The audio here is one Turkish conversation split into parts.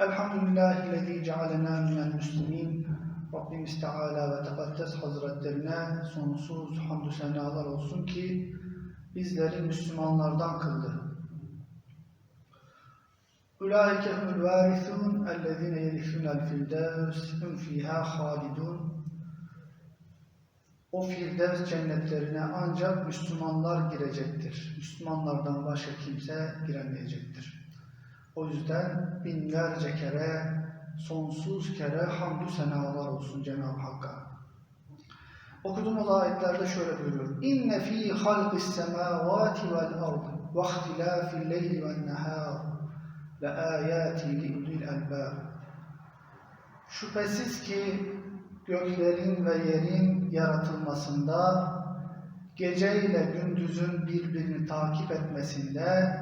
Elhamdülillahi cealena minel müslimin. Rabbimiz Teala ve Tekaddes Hazretlerine sonsuz hamdü senalar olsun ki bizleri Müslümanlardan kıldı. Ulaike humul varithun ellezine yerithunel firdevs hum fiha halidun. O Firdevs cennetlerine ancak Müslümanlar girecektir. Müslümanlardan başka kimse giremeyecektir. O yüzden binlerce kere, sonsuz kere hamdü senalar olsun Cenab-ı Hakk'a. Okuduğumuz ayetlerde şöyle buyuruyor. İnne fî halqis semâvâti vel ard ve ihtilâfil leyli ven nehâr le âyâti li ulil albâb. Şüphesiz ki göklerin ve yerin yaratılmasında, gece ile gündüzün birbirini takip etmesinde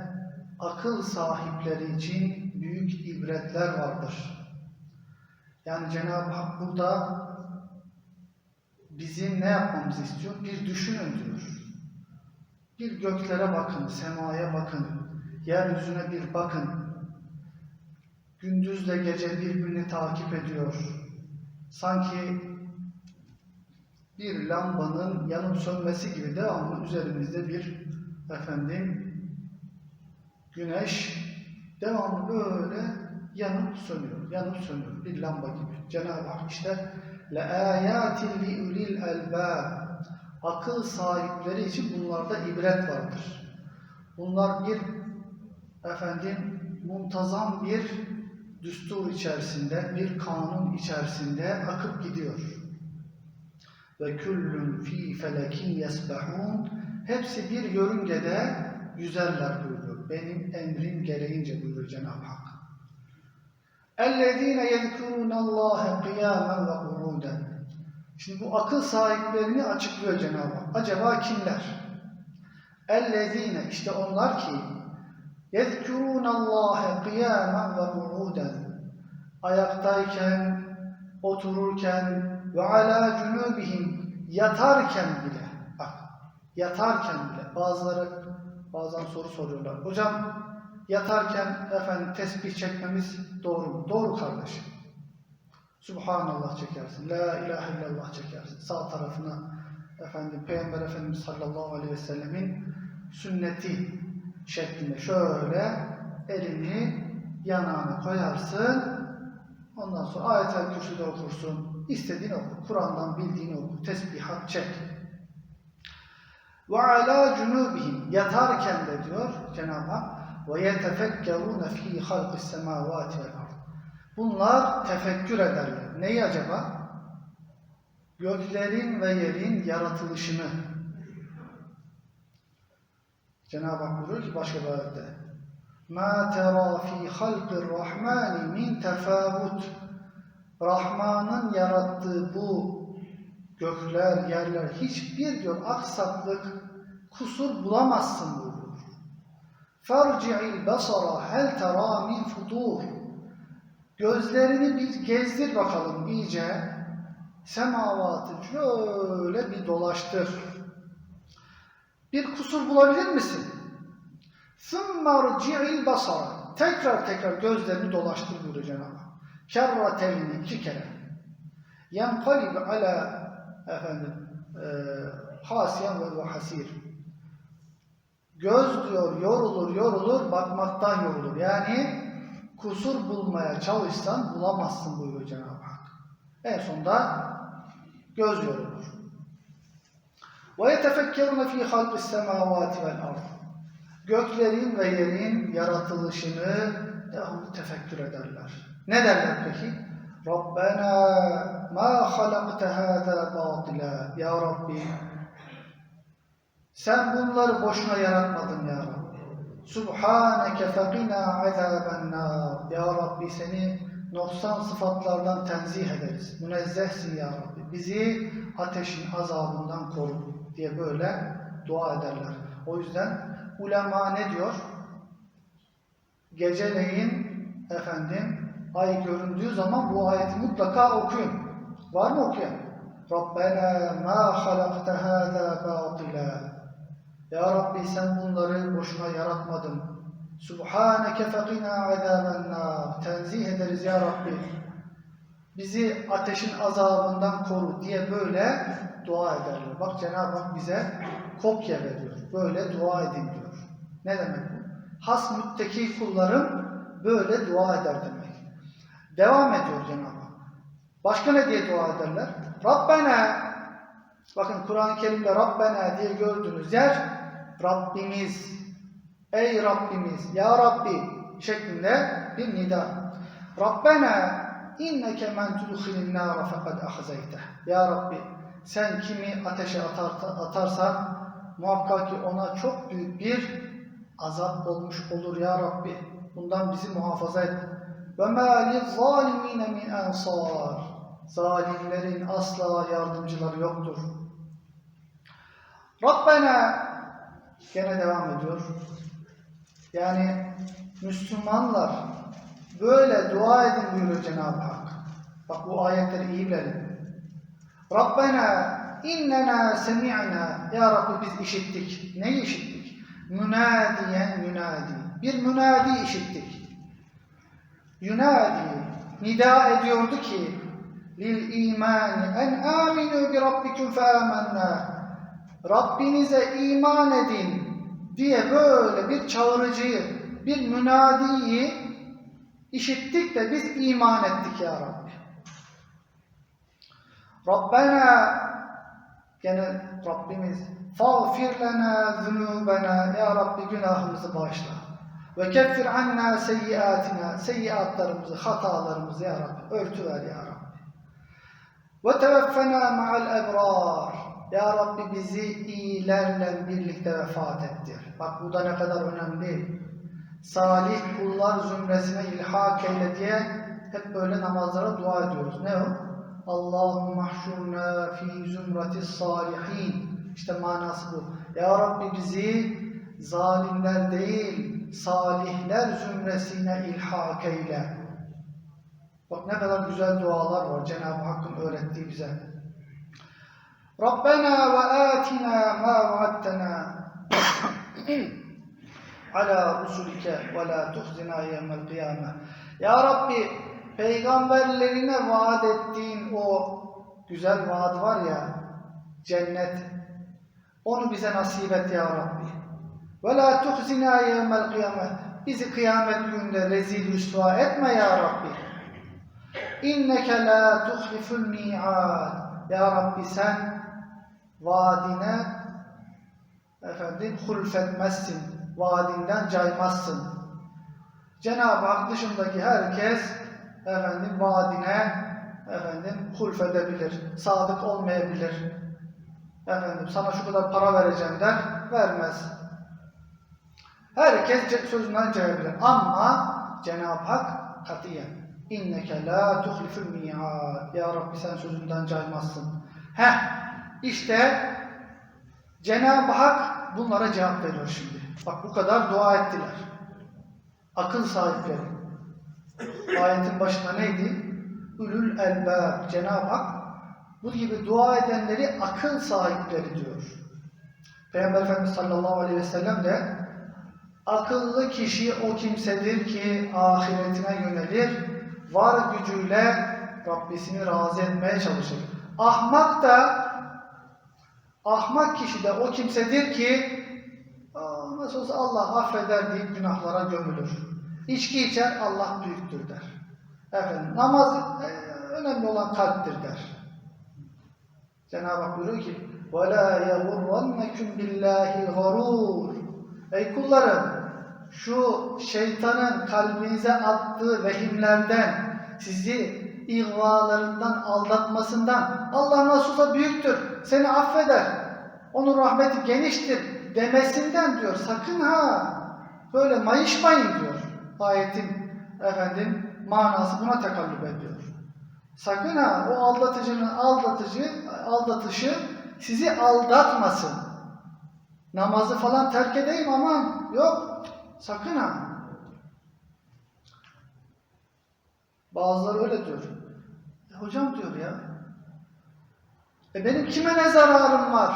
akıl sahipleri için büyük ibretler vardır. Yani Cenab-ı Hak burada bizim ne yapmamızı istiyor? Bir düşünün diyor. Bir göklere bakın, semaya bakın, yeryüzüne bir bakın. Gündüzle gece birbirini takip ediyor. Sanki bir lambanın yanıp sönmesi gibi devamlı üzerimizde bir efendim güneş devamlı böyle yanıp sönüyor, yanıp sönüyor bir lamba gibi. Cenab-ı Hak işte le ayatin li ulil elbab akıl sahipleri için bunlarda ibret vardır. Bunlar bir efendim muntazam bir düstur içerisinde, bir kanun içerisinde akıp gidiyor. Ve küllün fi felekin yesbehun hepsi bir yörüngede yüzerler Benim emrim gereğince buyuruyor Cenab-ı Hak. اَلَّذ۪ينَ يَذْكُرُونَ اللّٰهَ قِيَامًا وَقُعُودًا Şimdi bu akıl sahiplerini açıklıyor Cenab-ı Hak. Acaba kimler? اَلَّذ۪ينَ işte onlar ki يَذْكُرُونَ اللّٰهَ قِيَامًا وَقُعُودًا Ayaktayken, otururken ve ala cunubihim yatarken bile bak yatarken bile bazıları bazen soru soruyorlar. Hocam yatarken efendim tesbih çekmemiz doğru mu? Doğru kardeşim. Subhanallah çekersin. La ilahe illallah çekersin. Sağ tarafına efendim Peygamber Efendimiz sallallahu aleyhi ve sellemin sünneti şeklinde şöyle elini yanağına koyarsın. Ondan sonra ayetel kürsüde okursun. İstediğini oku. Kur'an'dan bildiğini oku. Tesbihat çek. Ve ala cunubihim yatarken de diyor Cenab-ı Hak ve yetefekkerune fi halqis semavati vel ard. Bunlar tefekkür ederler. Neyi acaba? Göklerin ve yerin yaratılışını. Cenab-ı Hak buyuruyor ki başka bir ayette مَا تَرَى ف۪ي خَلْقِ الرَّحْمَانِ مِنْ تَفَاوُتٍ Rahman'ın yarattığı bu gökler, yerler hiçbir diyor aksaklık, kusur bulamazsın buyuruyor. Ferci'il basara hel tera min. Gözlerini bir gezdir bakalım iyice. Semavatı şöyle bir dolaştır. Bir kusur bulabilir misin? Sümmerci'il basara. Tekrar tekrar gözlerini dolaştır buyuruyor Cenab-ı Hak. Kerrateyni iki kere. Yenkalib ala efendim e, hasiyen ve hasir. Göz diyor yorulur yorulur bakmaktan yorulur. Yani kusur bulmaya çalışsan bulamazsın buyuruyor Cenab-ı Hak. En sonunda göz yorulur. Ve yetefekkerune fi halqis semavati vel ard. Göklerin ve yerin yaratılışını devamlı tefekkür ederler. Ne derler peki? Rabbena ma halakte hâzâ batila. Ya Rabbi sen bunları boşuna yaratmadın ya Rabbi. Subhaneke fekina azâben nâr. Ya Rabbi seni noksan sıfatlardan tenzih ederiz. Münezzehsin ya Rabbi. Bizi ateşin azabından koru diye böyle dua ederler. O yüzden ulema ne diyor? Geceleyin efendim ay göründüğü zaman bu ayeti mutlaka okuyun. Var mı okuyan? Rabbena ma halakte hâzâ bâtilâ. Ya Rabbi sen bunları boşuna yaratmadın. Subhaneke fekina azaben nar. Tenzih ederiz ya Rabbi. Bizi ateşin azabından koru diye böyle dua ederler. Bak Cenab-ı Hak bize kopya veriyor. Böyle dua edin diyor. Ne demek bu? Has mütteki kullarım böyle dua eder demek. Devam ediyor Cenab-ı Hak. Başka ne diye dua ederler? Rabbena Bakın Kur'an-ı Kerim'de Rabbena diye gördüğünüz yer Rabbimiz. Ey Rabbimiz, Ya Rabbi şeklinde bir nida. Rabbena inneke men tudkhilin nâre fekad ahzeyteh. Ya Rabbi sen kimi ateşe atar, atarsan muhakkak ki ona çok büyük bir azap olmuş olur ya Rabbi. Bundan bizi muhafaza et. Ve mâ lizzalimîne min ensâr. Zalimlerin asla yardımcıları yoktur. Rabbena gene devam ediyor. Yani Müslümanlar böyle dua edin buyuruyor Cenab-ı Hak. Bak bu ayetleri iyi bilelim. Rabbena innena semi'na Ya Rabbi biz işittik. Neyi işittik? Münadiyen münadi. Bir münadi işittik. Yunadi nida ediyordu ki lil imani en aminu bi rabbikum fe amennâ Rabbinize iman edin diye böyle bir çağırıcıyı, bir münadiyi işittik de biz iman ettik ya Rabbi. Rabbena gene Rabbimiz fağfir lena zunubena ya Rabbi günahımızı bağışla. Ve keffir anna seyyiatina seyyiatlarımızı, hatalarımızı ya Rabbi örtüver ya Rabbi. Ve teveffena ma'al ebrar ya Rabbi bizi iyilerle birlikte vefat ettir. Bak bu da ne kadar önemli. Salih kullar zümresine ilhak eyle diye hep böyle namazlara dua ediyoruz. Ne o? Allahu mahşurna fi zümratis salihin. İşte manası bu. Ya Rabbi bizi zalimler değil, salihler zümresine ilhak eyle. Bak ne kadar güzel dualar var Cenab-ı Hakk'ın öğrettiği bize. Rabbena ve atina ma vaattena ala rusulike ve la tuhzina yevmel kıyame. Ya Rabbi peygamberlerine vaat ettiğin o güzel vaat var ya cennet onu bize nasip et ya Rabbi. Ve la tuhzina yevmel kıyamet. Bizi kıyamet gününde rezil rüsva etme ya Rabbi. İnneke la tuhliful mi'ad. Ya Rabbi sen vaadine efendim hulfetmezsin. Vaadinden caymazsın. Cenab-ı Hak dışındaki herkes efendim vaadine efendim hulfedebilir. Sadık olmayabilir. Efendim sana şu kadar para vereceğim der, vermez. Herkes sözünden cayabilir. Ama Cenab-ı Hak katiyen inneke la tuhliful mi'ad. Ya Rabbi sen sözünden caymazsın. Heh işte Cenab-ı Hak bunlara cevap veriyor şimdi. Bak bu kadar dua ettiler. Akıl sahipleri. Ayetin başında neydi? Ülül elbab. Cenab-ı Hak bu gibi dua edenleri akıl sahipleri diyor. Peygamber Efendimiz sallallahu aleyhi ve sellem de akıllı kişi o kimsedir ki ahiretine yönelir, var gücüyle Rabbisini razı etmeye çalışır. Ahmak da Ahmak kişi de o kimsedir ki nasıl olsa Allah affeder deyip günahlara gömülür. İçki içer Allah büyüktür der. Efendim namaz e, önemli olan kalptir der. Cenab-ı Hak buyuruyor ki وَلَا يَغُرَّنَّكُمْ بِاللّٰهِ الْغَرُورِ Ey kullarım şu şeytanın kalbinize attığı vehimlerden sizi ihvalarından, aldatmasından Allah nasılsa büyüktür, seni affeder, onun rahmeti geniştir demesinden diyor. Sakın ha böyle mayışmayın diyor. Ayetin efendim manası buna tekallüp ediyor. Sakın ha o aldatıcının aldatıcı aldatışı sizi aldatmasın. Namazı falan terk edeyim aman yok. Sakın ha. Bazıları öyle diyor. E, hocam diyor ya. E benim kime ne zararım var?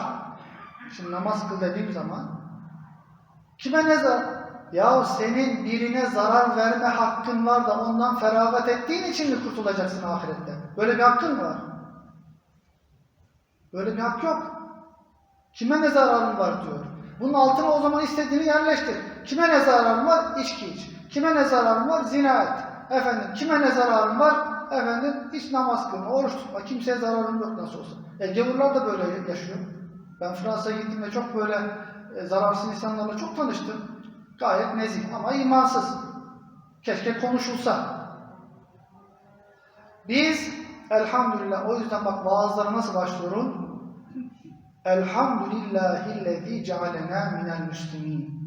Şimdi namaz kıl dediğim zaman kime ne zarar? Ya senin birine zarar verme hakkın var da ondan feragat ettiğin için mi kurtulacaksın ahirette? Böyle bir hakkın var? Böyle bir hak yok. Kime ne zararın var diyor. Bunun altına o zaman istediğini yerleştir. Kime ne zararın var? İçki iç. Kime ne zararın var? Zina et. Efendim kime ne zararın var? Efendim hiç namaz kılma, oruç tutma. Kimseye zararın yok nasıl olsa. E, gavurlar da böyle yaşıyor. Ben Fransa'ya gittiğimde çok böyle e, zararsız insanlarla çok tanıştım. Gayet nezih ama imansız. Keşke konuşulsa. Biz elhamdülillah o yüzden bak vaazlara nasıl başlıyorum? Elhamdülillahillezî cealena minel müslimin.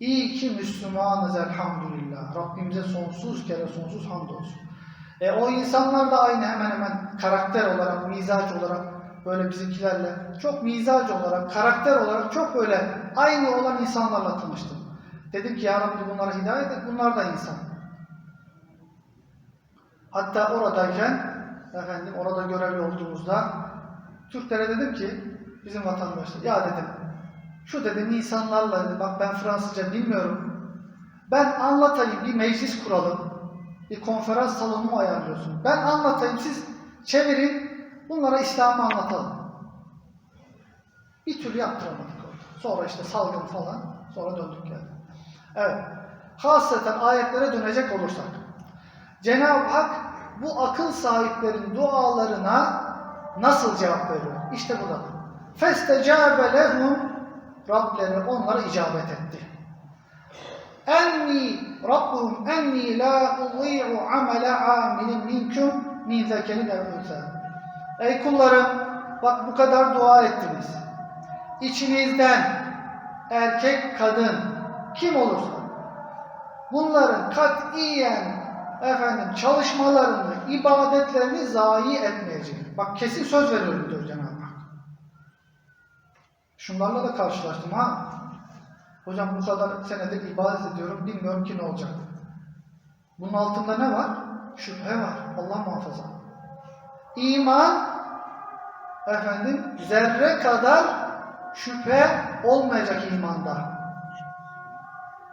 İyi ki Müslümanız elhamdülillah. Rabbimize sonsuz kere sonsuz hamdolsun. E, o insanlar da aynı hemen hemen karakter olarak, mizaç olarak böyle bizimkilerle çok mizaç olarak, karakter olarak çok böyle aynı olan insanlarla tanıştım. Dedim ki ya Rabbi bunlara hidayet et, bunlar da insan. Hatta oradayken, efendim orada görevli olduğumuzda Türklere dedim ki, bizim vatandaşlar, ya dedim, şu dedim insanlarla, dedim, bak ben Fransızca bilmiyorum, ben anlatayım, bir meclis kuralım, bir konferans salonu mu ayarlıyorsun? Ben anlatayım, siz çevirin, bunlara İslam'ı anlatalım. Bir türlü yaptıramadık orada. Sonra işte salgın falan, sonra döndük geldik. Evet, hasreten ayetlere dönecek olursak, Cenab-ı Hak bu akıl sahiplerin dualarına nasıl cevap veriyor? İşte burada. فَاسْتَجَابَ لَهُمْ Rableri onlara icabet etti. Enni Rabbuhum enni la udî'u amele amilin minkum min zekerin ev. Ey kullarım bak bu kadar dua ettiniz. İçinizden erkek kadın kim olursa bunların katiyen efendim çalışmalarını, ibadetlerini zayi etmeyecek. Bak kesin söz veriyorum diyor Cenab-ı. Şunlarla da karşılaştım ha. Hocam bu kadar senedir ibadet ediyorum, bilmiyorum ki ne olacak. Bunun altında ne var? Şüphe var. Allah muhafaza. İman, efendim, zerre kadar şüphe olmayacak imanda.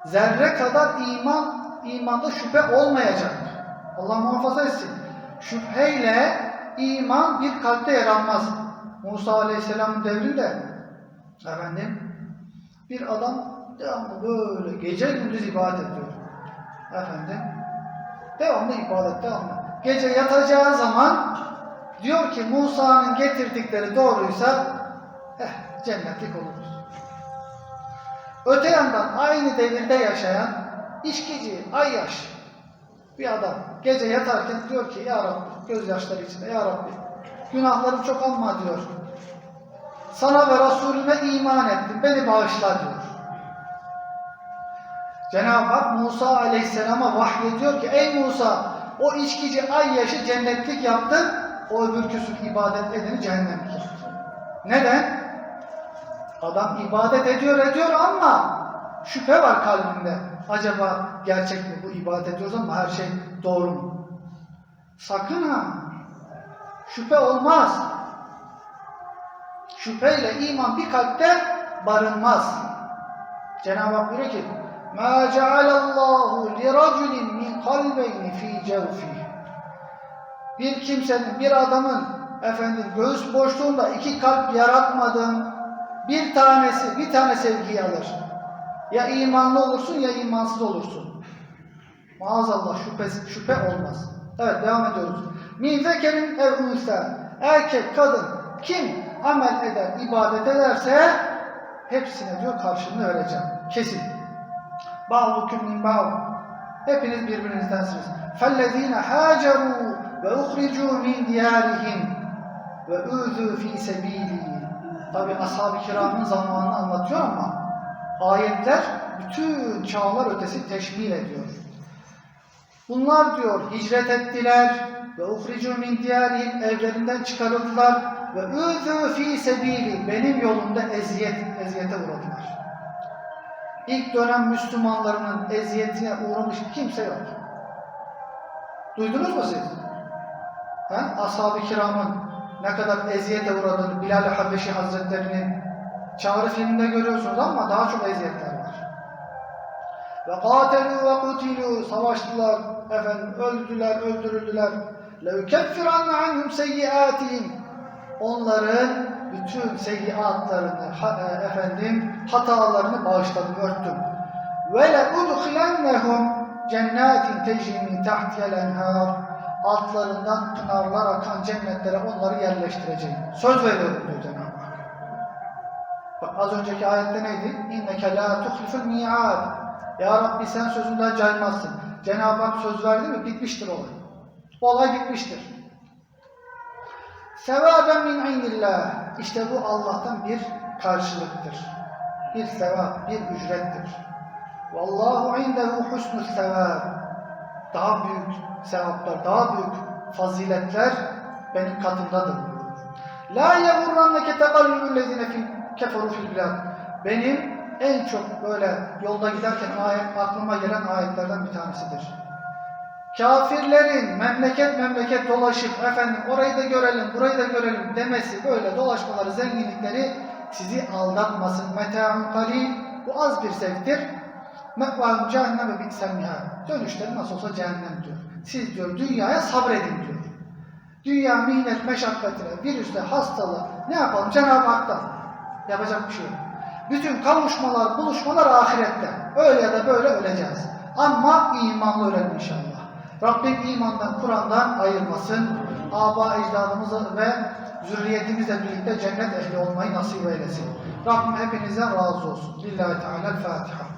Zerre kadar iman, imanda şüphe olmayacak. Allah muhafaza etsin. Şüpheyle iman bir kalpte yer almaz. Musa Aleyhisselam'ın devrinde efendim bir adam devamlı böyle gece gündüz ibadet ediyor. Efendim devamlı ibadet devamlı. Gece yatacağı zaman diyor ki Musa'nın getirdikleri doğruysa eh, cennetlik oluruz. Öte yandan aynı devirde yaşayan içkici, ayyaş bir adam gece yatarken diyor ki Ya Rabbi gözyaşları içinde Ya Rabbi günahlarım çok ama diyor. Sana ve Resulüne iman ettim. Beni bağışla diyor. Cenab-ı Hak Musa Aleyhisselam'a vahyediyor ki Ey Musa o içkici ayyaşı cennetlik yaptın. O öbürküsü ibadet edeni cehennemlik yaptın. Neden? Adam ibadet ediyor ediyor ama şüphe var kalbinde. Acaba gerçek mi bu ibadet ediyoruz ama her şey doğru mu? Sakın ha. Şüphe olmaz. Şüpheyle iman bir kalpte barınmaz. Cenab-ı Hak diyor ki مَا جَعَلَ اللّٰهُ لِرَجُلٍ مِنْ قَلْبَيْنِ ف۪ي جَوْفِهِ Bir kimsenin, bir adamın efendim göğüs boşluğunda iki kalp yaratmadım. Bir tanesi, bir tane sevgiyi alır. Ya imanlı olursun ya imansız olursun. Maazallah şüphe, şüphe olmaz. Evet devam ediyoruz. Min zekerin ev unsa. Erkek, kadın kim amel eder, ibadet ederse hepsine diyor karşılığını vereceğim. Kesin. Ba'dukum min ba'd. Hepiniz birbirinizdensiniz. Fellezine haceru ve uhricu min diyarihim ve üzü. Tabi ashab-ı kiramın zamanını anlatıyor ama ayetler bütün çağlar ötesi teşmil ediyor. Bunlar diyor hicret ettiler ve uhricu min diyarihim evlerinden çıkarıldılar ve üzü fi sebili benim yolumda eziyet, eziyete uğradılar. İlk dönem Müslümanlarının eziyetine uğramış kimse yok. Duydunuz mu siz? Ha? Ashab-ı kiramın ne kadar eziyete uğradığını Bilal-i Habeşi Hazretleri'nin çağrı filminde görüyorsunuz ama daha çok eziyetler var. Ve katelu ve kutilu savaştılar, efendim öldüler, öldürüldüler. Levkeffiranne anhum seyyiatihim onların bütün seyyiatlarını, e, efendim hatalarını bağışladım, örttüm. Ve le udkhilennehum cennetin tecri min tahtiyel enhar altlarından pınarlar akan cennetlere onları yerleştireceğim. Söz veriyorum diyor Cenab-ı Hak. Bak az önceki ayette neydi? İnneke la tuhliful mi'ad. Ya Rabbi sen sözünden caymazsın. Cenab-ı Hak söz verdi mi bitmiştir olay. Olay bitmiştir. Sevaben min indillah. İşte bu Allah'tan bir karşılıktır. Bir sevap, bir ücrettir. Vallahu indehu husnus sevab. Daha büyük sevaplar, daha büyük faziletler benim katımdadır. La yegurranneke tekallübül lezine fil keferu fil bilad. Benim en çok böyle yolda giderken ayet, aklıma gelen ayetlerden bir tanesidir. Kafirlerin memleket memleket dolaşıp efendim orayı da görelim, burayı da görelim demesi böyle dolaşmaları, zenginlikleri sizi aldatmasın. Meta'un kalil bu az bir zevktir. Mekvâhum cehenneme bi'sel mihâd. Dönüşleri nasıl olsa cehennem diyor. Siz diyor dünyaya sabredin diyor. Dünya mihnet meşakkatine, virüsle, hastalığı ne yapalım Cenab-ı Hak'tan. Yapacak bir şey yok. Bütün kavuşmalar, buluşmalar ahirette. Öyle ya da böyle öleceğiz. Ama imanlı ölelim inşallah. Rabbim imandan, Kur'an'dan ayırmasın. Aba ecdadımızı ve zürriyetimizle birlikte cennet ehli olmayı nasip eylesin. Rabbim hepinize razı olsun. Lillahi Teala Fatiha.